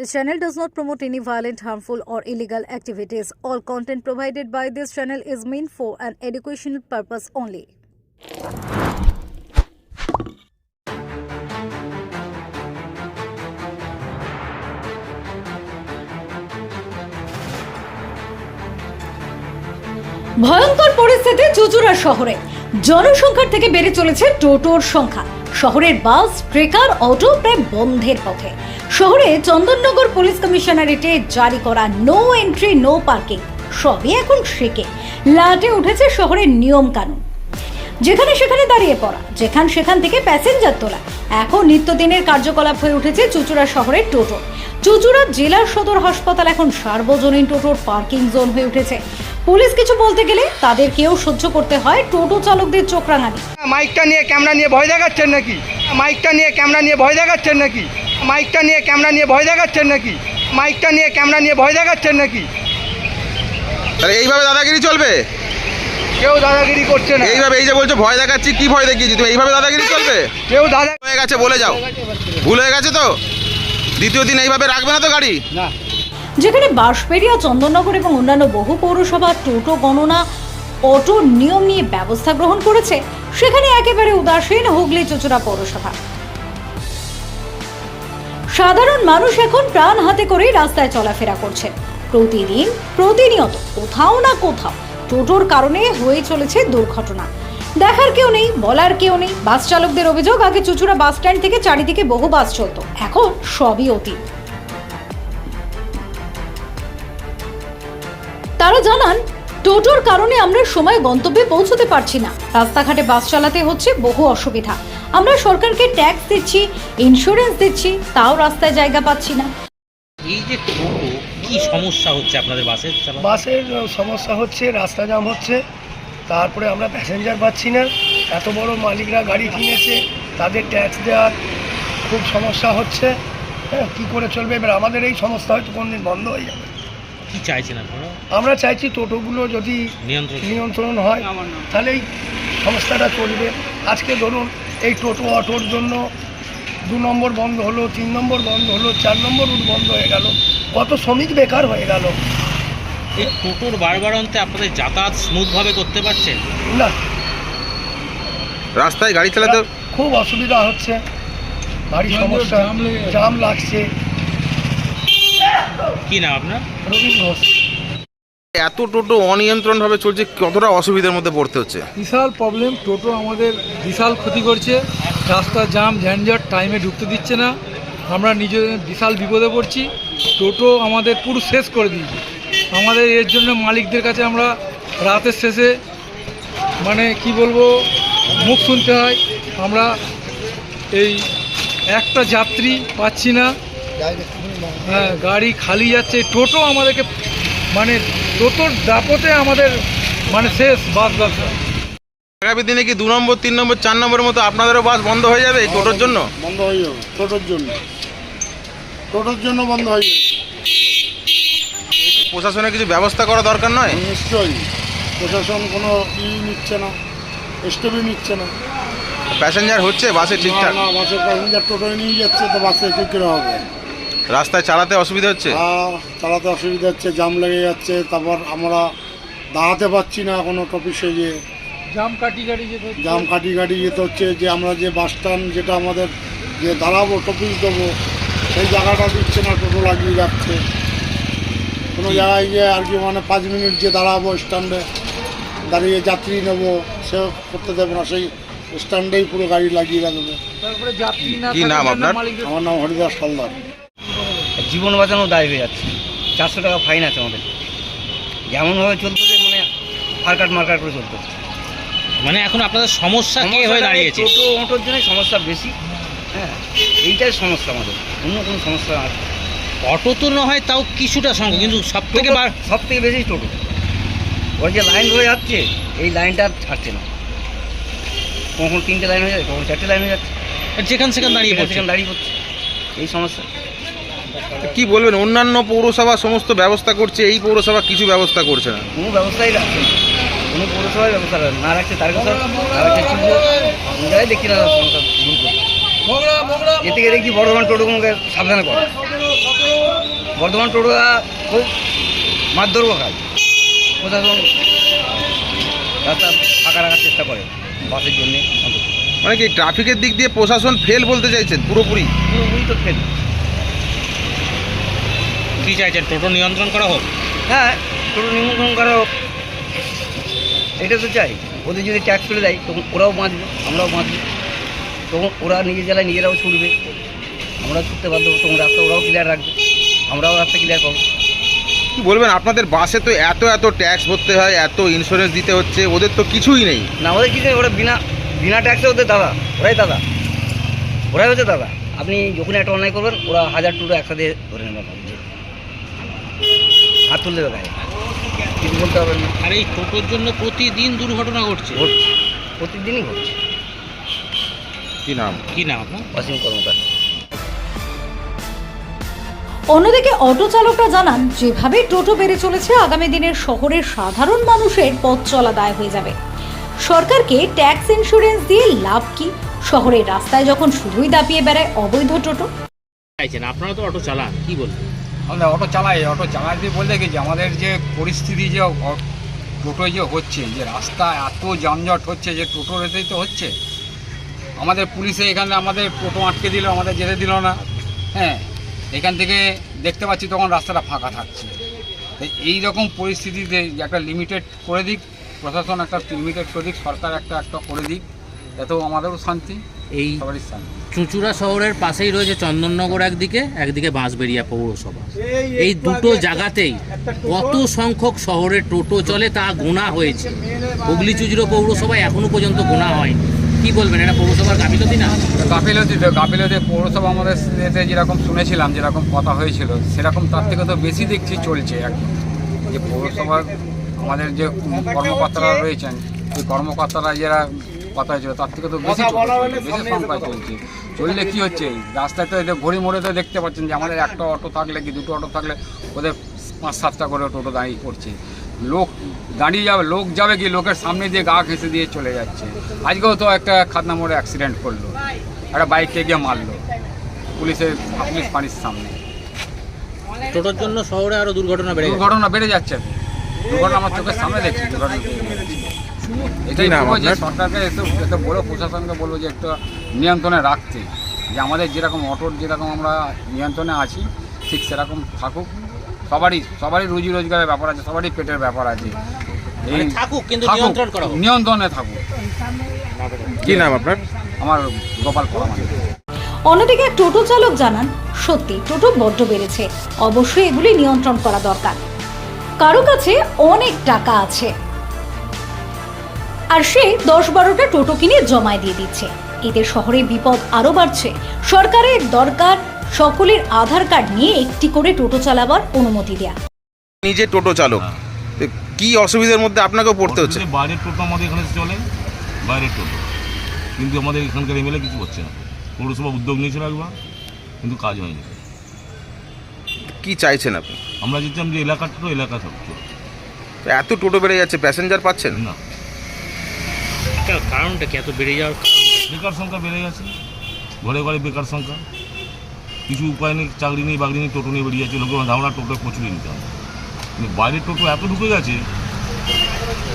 This channel does not promote any violent, harmful, or illegal activities. All content provided by this channel is meant for an educational purpose only. ভয়ঙ্কর পরিস্থিতি চুচুড়া শহরে জনসংখ্যার থেকে বেড়ে চলেছে টোটোর সংখ্যা। শহরের বাস, ট্রেকার, অটো প্রায় বন্ধের পথে। শহরে চন্দননগর পুলিশ কমিশনারেটে জারি করা নো এন্ট্রি নো পার্কিং সবই এখন শেখে লাটে উঠেছে শহরের নিয়ম কানুন যেখানে সেখানে দাঁড়িয়ে পড়া, যেখান সেখান থেকে প্যাসেঞ্জার তোলা। এখন নিত্যদিনের কার্যকলাপ হয়ে উঠেছে চুচুড়া শহরের টোটো। চুচুড়া জেলার সদর হাসপাতাল এখন সার্বজনীন টোটোর পার্কিং জোন হয়ে উঠেছে। পুলিশ কিছু বলতে গেলে তাদেরকেও সহ্য করতে হয় টোটো চালকদের চোখ রাঙানি মাইকটা নিয়ে ক্যামেরা নিয়ে ভয় দেখাচ্ছেন নাকি? মাইকটা নিয়ে ক্যামেরা নিয়ে ভয় দেখাচ্ছেন নাকি? মাইকটা নিয়ে ক্যামেরা নিয়ে ভয় দেখাচ্ছেন নাকি? মাইকটা নিয়ে ক্যামেরা নিয়ে ভয় দেখাচ্ছেন নাকি? তাহলে এইভাবে দাদাগিরি চলবে? কেউ দাদাগিরি করছে না। এইভাবে এই যে বলছো ভয় দেখাচ্ছি কি ভয় দেখিয়েছি? তুমি এইভাবে দাদাগিরি চলবে? কেউ দাদা হয়ে গেছে বলে যাও। ভুল হয়ে গেছে তো? দ্বিতীয় দিন এইভাবে রাখবে না তো গাড়ি? না। যেখানে বাঁশবেড়িয়া, চন্দননগর এবং অন্যান্য বহু পৌরসভা টোটো গণনা, অটো নিয়ম নিয়ে ব্যবস্থা গ্রহণ করেছে, সেখানে একেবারে উদাসীন হুগলি চুচুড়া পৌরসভা। সাধারণ মানুষ এখন প্রাণ হাতে করেই রাস্তায় চলাফেরা করছে। প্রতিদিন, প্রতিনিয়ত, কোথাও না কোথাও টোটোর কারণে হয়ে চলেছে দুর্ঘটনা। দেখার কেউ নেই, বলার কেউ নেই, বাস চালকদের অভিযোগ, আগে চুচুড়া বাস স্ট্যান্ড থেকে চারিদিকে বহু বাস চলতো। এখন সবই অতীত। তারা জানান টোটোর কারণে আমরা সময় গন্তব্যে পৌঁছতে পারছি না। রাস্তাঘাটে বাস চালাতে হচ্ছে বহু অসুবিধা। আমরা সরকারকে ট্যাক্স দিচ্ছি ইন্স্যুরেন্স দিচ্ছি তাও রাস্তায় জায়গা পাচ্ছি না। এই যে টোটো কি সমস্যা হচ্ছে আপনাদের বাসের বাসের সমস্যা হচ্ছে রাস্তা জাম হচ্ছে তারপরে আমরা প্যাসেঞ্জার পাচ্ছি না। এত বড় মালিকরা গাড়ি কিনেছে তাদের ট্যাক্স দেওয়ার খুব সমস্যা হচ্ছে। হ্যাঁ কী করে চলবে? এবার আমাদের এই সমস্যা হয়তো কোনদিন বন্ধ হয়ে যাবে। কি চাইছেন আপনারা? আমরা চাইছি টোটোগুলো যদি নিয়ন্ত্রণ। নিয়ন্ত্রণ হয় তাহলে এই সমস্যাটা চলবে। আজকে ধরুন এই টোটো অটোর জন্য দু নম্বর বন্ধ হলো তিন নম্বর বন্ধ হলো চার নম্বর রুট বন্ধ হয়ে গেল। কত শ্রমিক বেকার হয়ে গেল। এই টোটোর বারবার অন্তে আপনাদের যাতায়াত স্মুথভাবে করতে পারছেন? না। রাস্তায় গাড়ি চালাতে খুব অসুবিধা হচ্ছে। ভারী সমস্যা জাম লাগছে। কি নাম আপনার? এত টোটো অনিয়ন্ত্রণভাবে চলছে কতটা অসুবিধার মধ্যে পড়তে হচ্ছে? বিশাল প্রবলেম টোটো আমাদের বিশাল ক্ষতি করছে। রাস্তা জাম ঝঞ্ঝট টাইমে ঢুকতে দিচ্ছে না। আমরা নিজেদের বিশাল বিপদে পড়ছি। টোটো আমাদের পুরো শেষ করে দিয়েছে। আমাদের এর জন্য মালিকদের কাছে আমরা রাতের শেষে মানে কি বলব মুখ শুনতে হয়। আমরা এই একটা যাত্রী পাচ্ছি না। হ্যাঁ গাড়ি খালি যাচ্ছে টোটো আমাদেরকে মানে টোটোর দাপতে আমাদের মানে শেষ বাস ব্যবসা আগামী দিনে কি দু নম্বর তিন নম্বর চার নম্বরের মতো আপনাদেরও বাস বন্ধ হয়ে যাবে এই টোটোর জন্য? বন্ধ হয়ে যাবে টোটোর জন্য। টোটোর জন্য বন্ধ হয়ে যাবে। প্রশাসনের কিছু ব্যবস্থা করা দরকার নয়? নিশ্চয়ই। প্রশাসন কোনো ই নিচ্ছে না স্টেপই নিচ্ছে না। প্যাসেঞ্জার হচ্ছে বাসে ঠিকঠাক? না, বাসের প্যাসেঞ্জার টোটোয় নিয়ে যাচ্ছে তো বাসে কী করে হবে? রাস্তায় চালাতে অসুবিধা হচ্ছে? আর চালাতে অসুবিধা হচ্ছে জাম লেগে যাচ্ছে তারপর আমরা দাঁড়াতে পারছি না কোনো টপিসে যে। জাম কাটি গাড়ি যেতে হচ্ছে। জাম কাটি কাটি যেতে হচ্ছে যে আমরা যে বাস স্ট্যান্ড যেটা আমাদের যে দাঁড়াবো টপিস দেবো সেই জায়গাটা দিচ্ছে না টোটো লাগিয়ে যাচ্ছে কোনো জায়গায় গিয়ে আর কি মানে পাঁচ মিনিট যে দাঁড়াবো স্ট্যান্ডে দাঁড়িয়ে যাত্রী নেব সে করতে দেবে না সেই স্ট্যান্ডেই পুরো গাড়ি লাগিয়ে রাখবে। তারপরে যাত্রী না কি নাম আপনার? আমার নাম হরিদাস সলদার জীবন বাঁচানো দায় হয়ে যাচ্ছে। চারশো টাকা ফাইন আছে আমাদের। যেমনভাবে চলতেছে মানে ফারকাট মার্কাট করে চলতেছে। মানে এখন আপনাদের সমস্যা কে হয়ে দাঁড়িয়েছে? টোটো অটোর জন্যই সমস্যা বেশি। হ্যাঁ এইটাই সমস্যা আমাদের। অন্য কোনো সমস্যা আর অটো তো না হয় তাও কিছুটা সংখ্যা কিন্তু সব থেকে সব থেকে বেশি টোটো। ওই যে লাইন হয়ে যাচ্ছে এই লাইনটা আর ছাড়ছে না। কখন তিনটে লাইন হয়ে যাচ্ছে কখন চারটে লাইন হয়ে যাচ্ছে। যেখান সেখান দাঁড়িয়ে সেখানে দাঁড়িয়ে পড়ছে। এই সমস্যা। কি বলবেন? অন্যান্য পৌরসভা সমস্ত ব্যবস্থা করছে এই পৌরসভা কিছু ব্যবস্থা করছে না। কোনো ব্যবস্থাই রাখছে না। কোনো পৌরসভায় ব্যবস্থা রাখে না। রাখছে তার কথা না রাখছে দেখি না সমস্যা দূর করতে মোগরা মোগরা এর থেকে দেখি বর্ধমান টোটোগুলোকে সাবধানে করে। বর্ধমান টোটোরা খুব মারধর্ম খায় প্রশাসন রাস্তা ফাঁকা রাখার চেষ্টা করে বাসের জন্যে। অন্তত মানে কি ট্রাফিকের দিক দিয়ে প্রশাসন ফেল বলতে চাইছেন? পুরোপুরি? পুরোপুরি তো ফেল কি চাইছেন? টোটো নিয়ন্ত্রণ করা হোক? হ্যাঁ টোটো নিমন্ত্রণ করা হোক। এটা তো চাই। ওদের যদি ট্যাক্স তুলে দেয় তখন ওরাও বাঁচবে আমরাও বাঁচবো। তখন ওরা নিজের জেলায় নিজেরাও ছুটবে। আমরাও ছুটতে বাধ্য হব তখন রাস্তা ওরাও ক্লিয়ার রাখবে। আমরাও রাস্তা ক্লিয়ার পাবো কি বলবেন? আপনাদের বাসে তো এত এত ট্যাক্স ভরতে হয় এত ইন্স্যুরেন্স দিতে হচ্ছে ওদের তো কিছুই নেই। না ওদের কিছু নেই, ওরা বিনা বিনা ট্যাক্সে ওদের দাদা ওরাই দাদা। ওরাই হচ্ছে দাদা। আপনি যখন একটা অন্যায় করবেন ওরা হাজার টুটো একসাথে ধরে নেবেন ভাবছে হাত তুলতে দেবে কিছু বলতে পারবেন না। আর এই টোটোর জন্য প্রতিদিন দুর্ঘটনা ঘটছে। ঘটছে। প্রতিদিনই ঘটছে। কি নাম? কি নাম আপনার? অসীম কর্মকার। অন্যদিকে অটো চালকরা জানান যেভাবে টোটো বেড়ে চলেছে আগামী দিনের শহরের সাধারণ মানুষের পথ চলা দায় হয়ে যাবে। সরকারকে ট্যাক্স ইন্স্যুরেন্স দিয়ে লাভ কি? শহরের রাস্তায় যখন শুধুই দাপিয়ে বেড়ায় অবৈধ টোটো? চাইছেন আপনারা তো অটো চালান কি বলবেন? আমরা অটো চালাই অটো চালাইতে বলতে কি যে আমাদের যে পরিস্থিতি যে অ- টোটো যে হচ্ছে যে রাস্তা এত যানজট হচ্ছে যে টোটো রেতেই তো হচ্ছে আমাদের পুলিশে এখানে আমাদের টোটো আটকে দিল আমাদের যেতে দিল না হ্যাঁ এখান থেকে দেখতে পাচ্ছি তখন রাস্তাটা ফাঁকা থাকছে। এই রকম পরিস্থিতিতে একটা লিমিটেড করে দিক প্রশাসন একটা লিমিটেড করে দিক সরকার একটা একটা করে দিক এতেও আমাদেরও শান্তি এই সবারই শান্তি। চুঁচুড়া শহরের পাশেই রয়েছে চন্দননগর একদিকে একদিকে বাঁশবেড়িয়া পৌরসভা। এই দুটো জায়গাতেই কত সংখ্যক শহরে টোটো চলে তা গোনা হয়েছে। হুগলি চুঁচুড়ো পৌরসভায় এখনও পর্যন্ত গোনা হয়নি। কি বলবেন এটা পৌরসভার গাফিলতি না? গাফিলতি তো গাফিলতি পৌরসভা আমাদের এতে যেরকম শুনেছিলাম যেরকম কথা হয়েছিল সেরকম তার থেকে তো বেশি দেখছি চলছে এখন। যে পৌরসভার আমাদের যে কর্মকর্তারা রয়েছেন এই কর্মকর্তারা যারা কথা হয়েছিল তার থেকে তো বেশি বেশি সংখ্যায় চলছে চললে কি হচ্ছে? রাস্তায় তো এদের ঘড়ি মোড়ে তো দেখতে পাচ্ছেন যে আমাদের একটা অটো থাকলে কি দুটো অটো থাকলে ওদের পাঁচ সাতটা করে টোটো দাঁড়িয়ে করছে। লোক দাঁড়িয়ে যাবে লোক যাবে কি লোকের সামনে দিয়ে গা ঘেঁষে দিয়ে চলে যাচ্ছে। আজকেও তো একটা খাতনা মোড়ে অ্যাক্সিডেন্ট করল। একটা বাইককে গিয়ে মারলো। পুলিশের পুলিশ পানির সামনে। টোটোর জন্য শহরে আরও দুর্ঘটনা বেড়ে দুর্ঘটনা বেড়ে যাচ্ছে। দুর্ঘটনা আমার চোখের সামনে দেখছি দুর্ঘটনা। এটাই বলব যে সরকারকে এসে এতে বড় প্রশাসনকে বলব যে একটু নিয়ন্ত্রণে রাখতে যে আমাদের যেরকম অটোর যেরকম আমরা নিয়ন্ত্রণে আছি ঠিক সেরকম থাকুক। সবারই সবারই রুজি রোজগারের ব্যাপার আছে সবারই পেটের ব্যাপার আছে। মানে থাকুক, কিন্তু নিয়ন্ত্রণ করা নিয়ন্ত্রণে থাকুক। কি নাম আপনার? আমার গোপাল পরামানি অন্যদিকে টোটো চালক জানান সত্যি টোটো বড্ড বেড়েছে। অবশ্যই এগুলি নিয়ন্ত্রণ করা দরকার। কারও কাছে অনেক টাকা আছে। আর সে দশ বারোটা টোটো কিনে জমায় দিয়ে দিচ্ছে। এতে শহরে বিপদ আরও বাড়ছে। সরকারের দরকার সকলের আধার কার্ড নিয়ে একটি করে টোটো চালাবার অনুমতি দেয়া। নিজে টোটো চালক। তো কি অসুবিধার মধ্যে আপনাকেও পড়তে হচ্ছে? বাইরের টোটো আমাদের এখানে চলে বাইরের টোটো। কিন্তু আমাদের এখানকার এমএলএ কিছু করছে না। পৌরসভা উদ্যোগ নিয়েছিল একবার কিন্তু কাজ হয়নি। কি চাইছেন আপনি? আমরা যেতাম যে এলাকার টোটো এলাকা থাকতো এত টোটো বেড়ে যাচ্ছে প্যাসেঞ্জার পাচ্ছেন? না। কারণটা কি? এত বেড়ে যাওয়ার বেকার সংখ্যা বেড়ে গেছে। ঘরে ঘরে বেকার সংখ্যা। কিছু উপায় নেই চাকরি নেই বাকরি নেই টোটো নিয়ে বেরিয়ে যাচ্ছে লোকে ধারণা টোটো প্রচুর ইনকাম কিন্তু বাইরের টোটো এত ঢুকে গেছে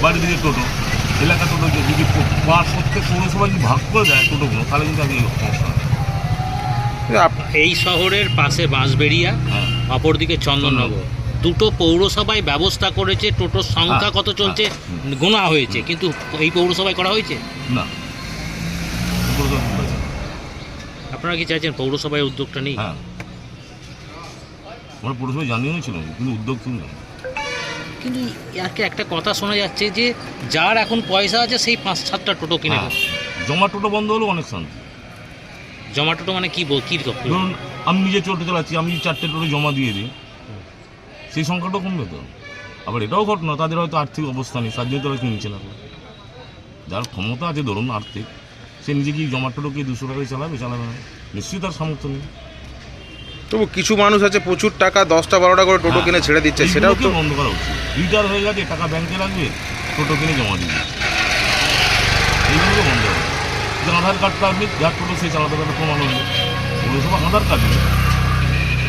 বাইরের দিকে টোটো এলাকা টোটো যদি পাঁচ প্রত্যেক পৌরসভা যদি ভাগ করে দেয় টোটোগুলো তাহলে কিন্তু আমি সমস্যা এই শহরের পাশে বাঁশবেড়িয়া হ্যাঁ। অপরদিকে চন্দননগর দুটো পৌরসভায় ব্যবস্থা করেছে টোটোর সংখ্যা হ্যাঁ, কত চলছে হ্যাঁ, গোনা হয়েছে কিন্তু এই পৌরসভায় করা হয়েছে? না। আপনারা কি চাইছেন পৌরসভায় উদ্যোগটা নেই? হ্যাঁ। আমরা পৌরসভায় জানিয়েও ছিল কিন্তু উদ্যোগ ছিল না। কিন্তু আজকে একটা কথা শোনা যাচ্ছে যে যার এখন পয়সা আছে সেই পাঁচ সাতটা টোটো কিনে হ্যাঁ, জমা টোটো বন্ধ হলো অনেক শান্তি। জমা টোটো মানে কি বল কি রকম? ধরুন আমি নিজে টোটো চালাচ্ছি আমি চারটে টোটো জমা দিয়ে দিই। সেই সংখ্যাটাও কমবে তো। আবার এটাও ঘটনা তাদের হয়তো আর্থিক অবস্থা নেই তার জন্য তারা কিনছে না। যার ক্ষমতা আছে ধরুন আর্থিক সে নিজে কি জমা টোটো কি দুশো টাকায় চালাবে? চালাবে না। নিশ্চয়ই তার সামর্থ্য নেই। তবু কিছু মানুষ আছে প্রচুর টাকা দশটা বারোটা করে টোটো কিনে ছেড়ে দিচ্ছে সেটাও তো বন্ধ করা উচিত? রিটার হয়ে গেছে টাকা ব্যাংকে লাগবে টোটো কিনে জমা দিবে এইগুলোকে বন্ধ। যে আধার কার্ডটা আপনি যার টোটো সে চালাতে পারবে প্রমাণ হলো পৌরসভা আধার কার্ড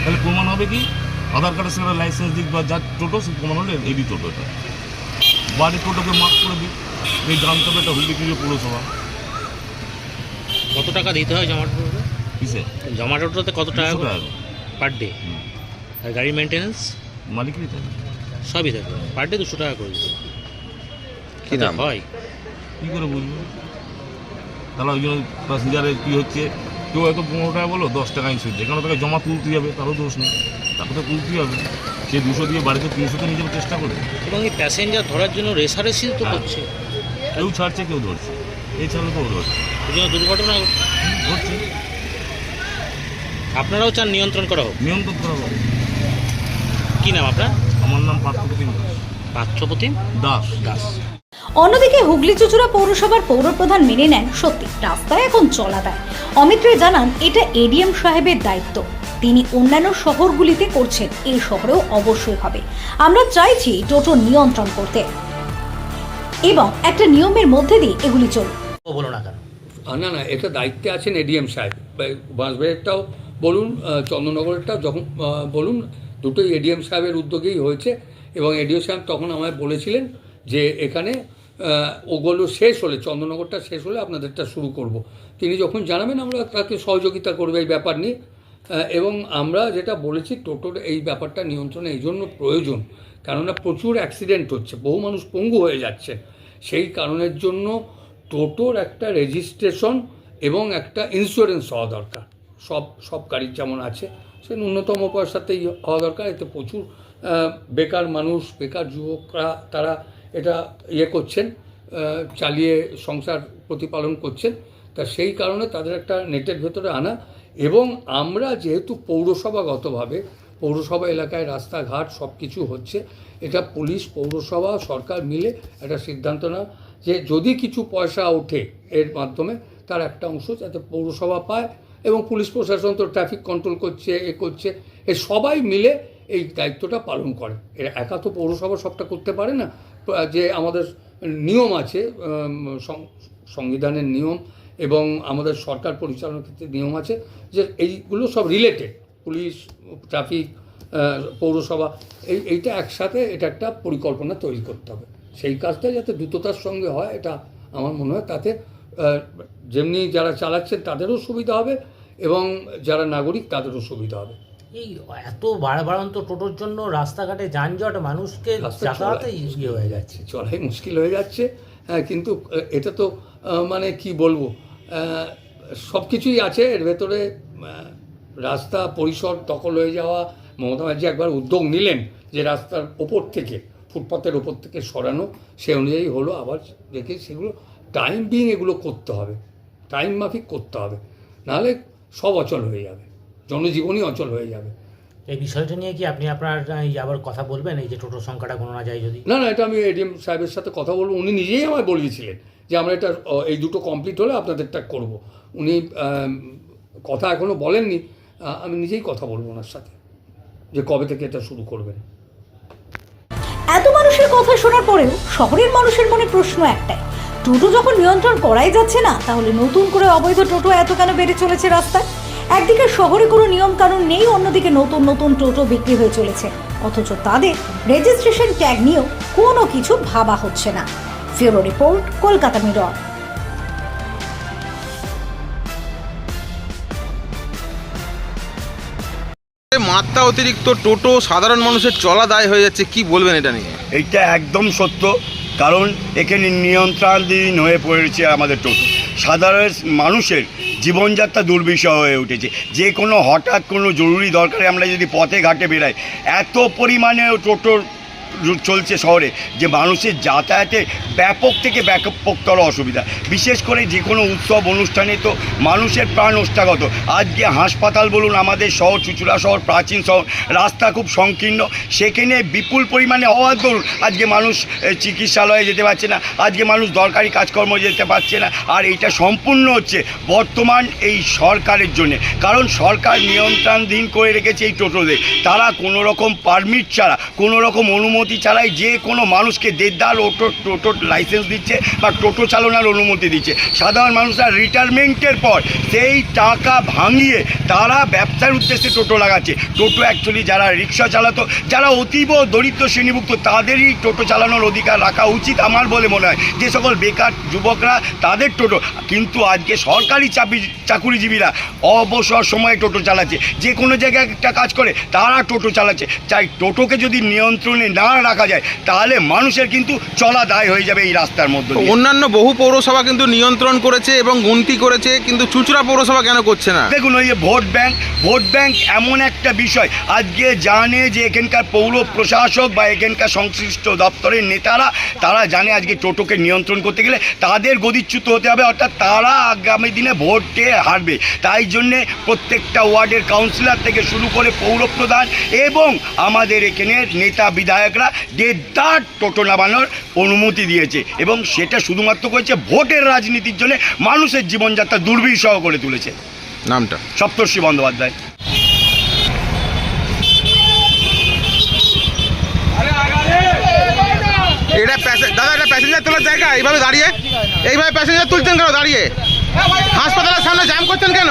তাহলে প্রমাণ হবে কি? আধার কার্ডের সঙ্গে লাইসেন্স দিক বা যার টোটো সে প্রমাণ হলে এডি টোটো এটা। বাড়ির টোটোকে মার্ক করে দিই এই জানতে হবে এটা হুগলি পুজো পৌরসভা। কত টাকা দিতে হয় জমা টোটোতে? কিসে? জমা টোটোতে কত টাকা পার ডে আর গাড়ির মেনটেন্যান্স মালিকই থাকে সবই থাকে। পার ডে দুশো টাকা করে দিতে। কি তাতে হয়। কী করে বুঝব? তাহলে ওই জন্য প্যাসেঞ্জারে কী হচ্ছে? কেউ হয়তো পনেরো টাকা বলো দশ টাকা ইন্স্যুর যেখানে তাকে জমা তুলতে যাবে তারও দোষ নেই। তাকে তো তুলতেই হবে। সে দুশো দিয়ে বাড়িতে তিনশোতে নিয়ে যাওয়ার চেষ্টা করে এবং এই প্যাসেঞ্জার ধরার জন্য রেসারেসি তো করছে। কেউ ছাড়ছে কেউ ধরছে। এই ছাড়লে কেউ ধরছে। এই জন্য দুর্ঘটনা ঘটছে। আপনারাও চান নিয়ন্ত্রণ করা হোক? নিয়ন্ত্রণ করা হবে কী নাম আপনার? আমার নাম পার্থপ্রতি পার্থপ্রতিম দাস। দাস। অন্যদিকে হুগলি চুচুড়া পৌরসভার পৌরপ্রধান মেনে নেন সত্যি রাস্তায় এখন চলা দেয়। অমিত রে জানান এটা এডিএম সাহেবের দায়িত্ব। তিনি অন্যান্য শহরগুলিতে করছেন। এই শহরেও অবশ্যই হবে। আমরা চাইছি টোটো নিয়ন্ত্রণ করতে। এবং একটা নিয়মের মধ্যে দিয়ে এগুলি চলবে বলো না কেন? না না এটা দায়িত্বে আছেন এডিএম সাহেব। বা- বাঁশবাড়িরটাও বলুন চন্দননগরেরটাও যখন বলুন দুটোই এডিএম সাহেবের উদ্যোগেই হয়েছে। এবং এডিও সাহেব তখন আমায় বলেছিলেন যে এখানে ওগুলো শেষ হলে চন্দননগরটা শেষ হলে আপনাদেরটা শুরু করব। তিনি যখন জানাবেন আমরা তাকে সহযোগিতা করব এই ব্যাপার নিয়ে। এবং আমরা যেটা বলেছি, টোটোর এই ব্যাপারটা নিয়ন্ত্রণে এই জন্য প্রয়োজন। কেননা প্রচুর অ্যাক্সিডেন্ট হচ্ছে, বহু মানুষ পঙ্গু হয়ে যাচ্ছে। সেই কারণের জন্য টোটোর একটা রেজিস্ট্রেশন এবং একটা ইন্স্যুরেন্স হওয়া দরকার। সব সব গাড়ির যেমন আছে, সে ন্যূনতম পয়সাতেই হওয়া দরকার। এতে প্রচুর বেকার মানুষ, বেকার যুবকরা, তারা এটা ইয়ে করছেন চালিয়ে সংসার প্রতিপালন করছেন। তা সেই কারণে তাদের একটা নেটের ভেতরে আনা। এবং আমরা যেহেতু পৌরসভাগতভাবে, পৌরসভা এলাকায় রাস্তাঘাট সব কিছু হচ্ছে, এটা পুলিশ, পৌরসভা, সরকার মিলে একটা সিদ্ধান্ত নেওয়া যে যদি কিছু পয়সা ওঠে এর মাধ্যমে, তার একটা অংশ যাতে পৌরসভা পায় এবং পুলিশ প্রশাসন তো ট্রাফিক কন্ট্রোল করছে, এ করছে, এ সবাই মিলে এই দায়িত্বটা পালন করে। এরা একা তো পৌরসভা সবটা করতে পারে না। যে আমাদের নিয়ম আছে সংবিধানের নিয়ম এবং আমাদের সরকার পরিচালনার ক্ষেত্রে নিয়ম আছে যে এইগুলো সব রিলেটেড পুলিশ ট্রাফিক পৌরসভা এই এইটা একসাথে এটা একটা পরিকল্পনা তৈরি করতে হবে। সেই কাজটা যাতে দ্রুততার সঙ্গে হয় এটা আমার মনে হয় তাতে যেমনি যারা চালাচ্ছেন তাদেরও সুবিধা হবে এবং যারা নাগরিক তাদেরও সুবিধা হবে। এই এত বাড়াবাড়ন্ত টোটোর জন্য রাস্তাঘাটে যানজট মানুষকে যাতায়াতে ইয়ে হয়ে যাচ্ছে। চলাই মুশকিল হয়ে যাচ্ছে। হ্যাঁ কিন্তু এটা তো মানে কি বলব? সব কিছুই আছে। এর ভেতরে রাস্তা পরিসর দখল হয়ে যাওয়া। মমতা ব্যানার্জি একবার উদ্যোগ নিলেন যে রাস্তার ওপর থেকে ফুটপাতের ওপর থেকে সরানো। সে অনুযায়ী হলো আবার দেখে সেগুলো টাইম বিং এগুলো করতে হবে। টাইম মাফিক করতে হবে। নাহলে সব অচল হয়ে যাবে। জনজীবনই অচল হয়ে যাবে। এই বিষয়টা নিয়ে কি আপনি আপনার এই আবার কথা বলবেন? এই যে টোটোর সংখ্যাটা গণনা যায় যদি? না না এটা আমি এডিএম সাহেবের সাথে কথা বলব। উনি নিজেই আমায় বলিয়েছিলেন যে আমরা এটা এই দুটো কমপ্লিট হলে আপনাদেরটা করব। উনি কথা এখনও বলেননি আমি নিজেই কথা বলব ওনার সাথে যে কবে থেকে এটা শুরু করবেন। এত মানুষের কথা শোনার পরেও শহরের মানুষের মনে প্রশ্ন একটাই, টোটো যখন নিয়ন্ত্রণ করাই যাচ্ছে না, তাহলে নতুন করে অবৈধ টোটো এত কেন বেড়ে চলেছে রাস্তায়? একদিকে শহরে কোনো নিয়ম কানুন নেই, অন্যদিকে নতুন নতুন টোটো বিক্রি হয়ে চলেছে। অথচ তাদের রেজিস্ট্রেশন ট্যাগ নিয়েও কোনো কিছু ভাবা হচ্ছে না। ফিউরো রিপোর্ট কলকাতা মিরর মাত্রা অতিরিক্ত টোটো সাধারণ মানুষের চলা দায় হয়ে যাচ্ছে কি বলবেন এটা নিয়ে? এইটা একদম সত্য কারণ এখানে নিয়ন্ত্রণাধীন হয়ে পড়েছে আমাদের টোটো। সাধারণ মানুষের জীবনযাত্রা দুর্বিষহ হয়ে উঠেছে। যে কোনো হঠাৎ কোনো জরুরি দরকারে আমরা যদি পথে ঘাটে বেরাই এত পরিমাণে টোটোর চলছে শহরে, যে মানুষের যাতায়াতে ব্যাপক থেকে ব্যাপকতর অসুবিধা। বিশেষ করে যে কোনো উৎসব অনুষ্ঠানে তো মানুষের প্রাণ ওষ্ঠাগত আজকে হাসপাতাল বলুন, আমাদের শহর, চুচুড়া শহর, প্রাচীন শহর, রাস্তা খুব সংকীর্ণ। সেখানে বিপুল পরিমাণে হওয়ার দরুন আজকে মানুষ চিকিৎসালয়ে যেতে পারছে না, আজকে মানুষ দরকারি কাজকর্ম যেতে পারছে না। আর এটা সম্পূর্ণ হচ্ছে বর্তমান এই সরকারের জন্যে। কারণ সরকার নিয়ন্ত্রণাধীন করে রেখেছে এই টোটোদের। তারা কোনো রকম পারমিট ছাড়া, কোনো রকম অনুমতি অনুমতি ছাড়াই যে কোনো মানুষকে দেড়দার অটো টোটো লাইসেন্স দিচ্ছে বা টোটো চালানোর অনুমতি দিচ্ছে। সাধারণ মানুষরা রিটায়ারমেন্টের পর সেই টাকা ভাঙিয়ে তারা ব্যবসার উদ্দেশ্যে টোটো লাগাচ্ছে। টোটো অ্যাকচুয়ালি যারা রিক্সা চালাতো, যারা অতীব দরিদ্র শ্রেণীভুক্ত, তাদেরই টোটো চালানোর অধিকার রাখা উচিত আমার বলে মনে হয়। যে সকল বেকার যুবকরা, তাদের টোটো, কিন্তু আজকে সরকারি চাকরি চাকুরিজীবীরা অবসর সময়ে টোটো চালাচ্ছে। যে কোনো জায়গায় একটা কাজ করে, তারা টোটো চালাচ্ছে। চাই টোটোকে যদি নিয়ন্ত্রণে না রাখা যায় তাহলে মানুষের কিন্তু চলা দায় হয়ে যাবে এই রাস্তার মধ্যে অন্যান্য বহু পৌরসভা কিন্তু নিয়ন্ত্রণ করেছে এবং গুনতি করেছে কিন্তু চুচুড়া পৌরসভা কেন করছে না? দেখুন ওই যে ভোট ব্যাংক ভোট ব্যাংক এমন একটা বিষয় আজকে জানে যে এখানকার পৌর প্রশাসক বা এখানকার সংশ্লিষ্ট দপ্তরের নেতারা তারা জানে আজকে টোটোকে নিয়ন্ত্রণ করতে গেলে তাদের গদিচ্যুত হতে হবে অর্থাৎ তারা আগামী দিনে ভোটে হারবে। তাই জন্যে প্রত্যেকটা ওয়ার্ডের কাউন্সিলর থেকে শুরু করে পৌর প্রধান এবং আমাদের এখানে নেতা বিধায়করা দেড়দার টোটো নামানোর অনুমতি দিয়েছে এবং সেটা শুধুমাত্র করেছে ভোটের রাজনীতির জন্য মানুষের জীবনযাত্রা দুর্বিষহ করে তুলেছে। নামটা? সপ্তর্ষি বন্দ্যোপাধ্যায়। এটা দাদা এটা প্যাসেঞ্জার তোলার জায়গা? এইভাবে দাঁড়িয়ে? এইভাবে প্যাসেঞ্জার তুলছেন কেন দাঁড়িয়ে? হাসপাতালের সামনে জ্যাম করছেন কেন?